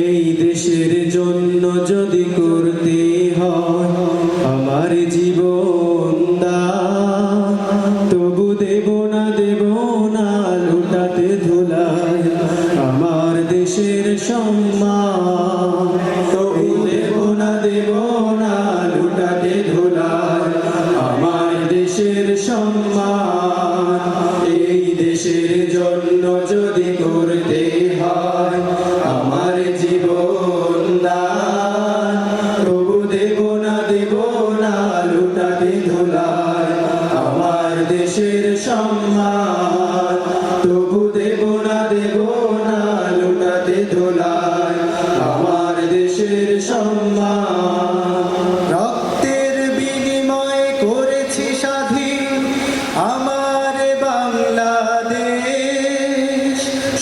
এই দেশের জন্য যদি করতে হয়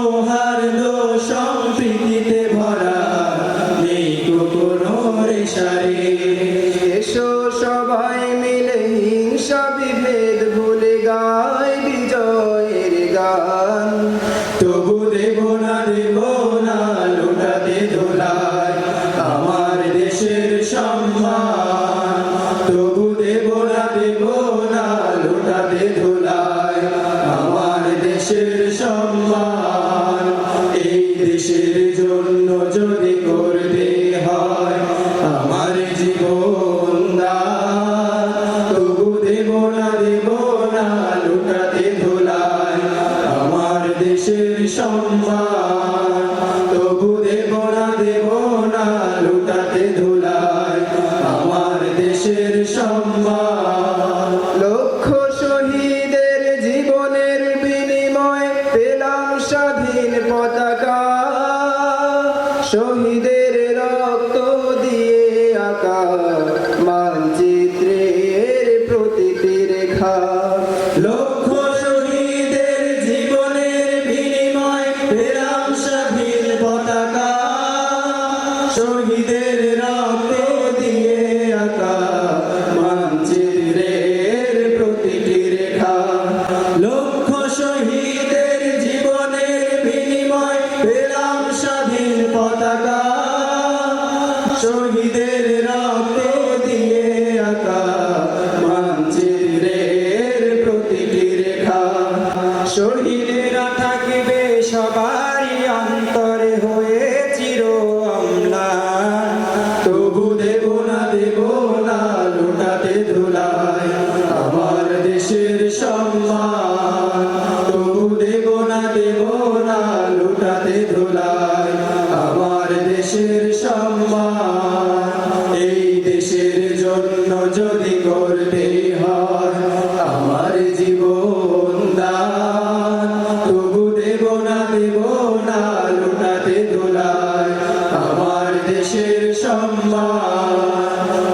সৌহার্দ ভরা নেই কোনো রেশারে। এসো সবাই মিলে হিংসা বিভেদ ধন্য যদি করতে হয় আমার জীবন তবু দেব না দেব না লুটাতে ধুলায় আমার দেশের সম্মান uh, Bye. আমার দেশের সম্মান।